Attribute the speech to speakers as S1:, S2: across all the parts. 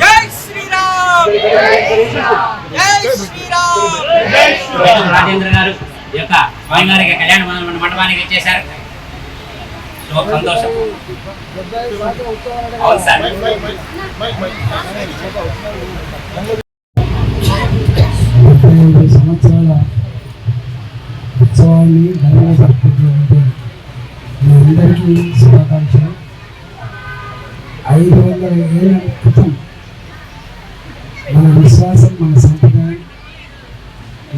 S1: జై శ్రీరామ్! జై శ్రీరామ్!
S2: రాజేంద్ర గారు ఈ యొక్క స్వామివారికి కళ్యాణ మండప- మండపానికి ఇచ్చేశారు సంతోషం. అవును సార్.
S3: అందరికీ శుభాకాంక్షలు. ఐదు వందల ఏళ్ళ క్రితం మన విశ్వాసం మన సంప్రదాయం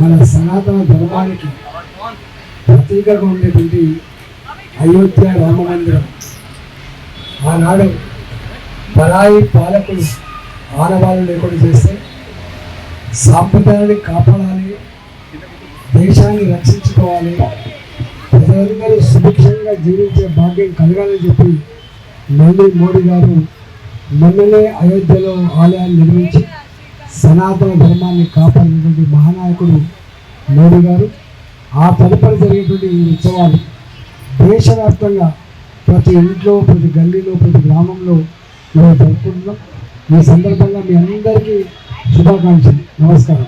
S3: మన సనాతన ధర్మానికి ప్రతీకగా ఉండేటువంటి అయోధ్య రామ మందిరం ఆనాడు పరాయి పాలకులు ఆనవాళ్ళు లేకుండా చేస్తే సాంప్రదాయాన్ని కాపాడాలి దేశాన్ని రక్షించుకోవాలి. ప్రజలందరూ సుభిక్షంగా జీవించే భాగ్యం కలగాలని చెప్పి నరేంద్ర మోడీ గారు మొన్ననే అయోధ్యలో ఆలయాన్ని నిర్మించి సనాతన ధర్మాన్ని కాపాడినటువంటి మహానాయకుడు మోడీ గారు. ఆ తదుపరి జరిగేటువంటి ఈ ఉత్సవాలు దేశవ్యాప్తంగా ప్రతి ఇంట్లో ప్రతి గల్లీలో ప్రతి గ్రామంలో మేము జరుపుకుంటున్నాం. ఈ సందర్భంగా మీ అందరికీ శుభాకాంక్షలు. నమస్కారం.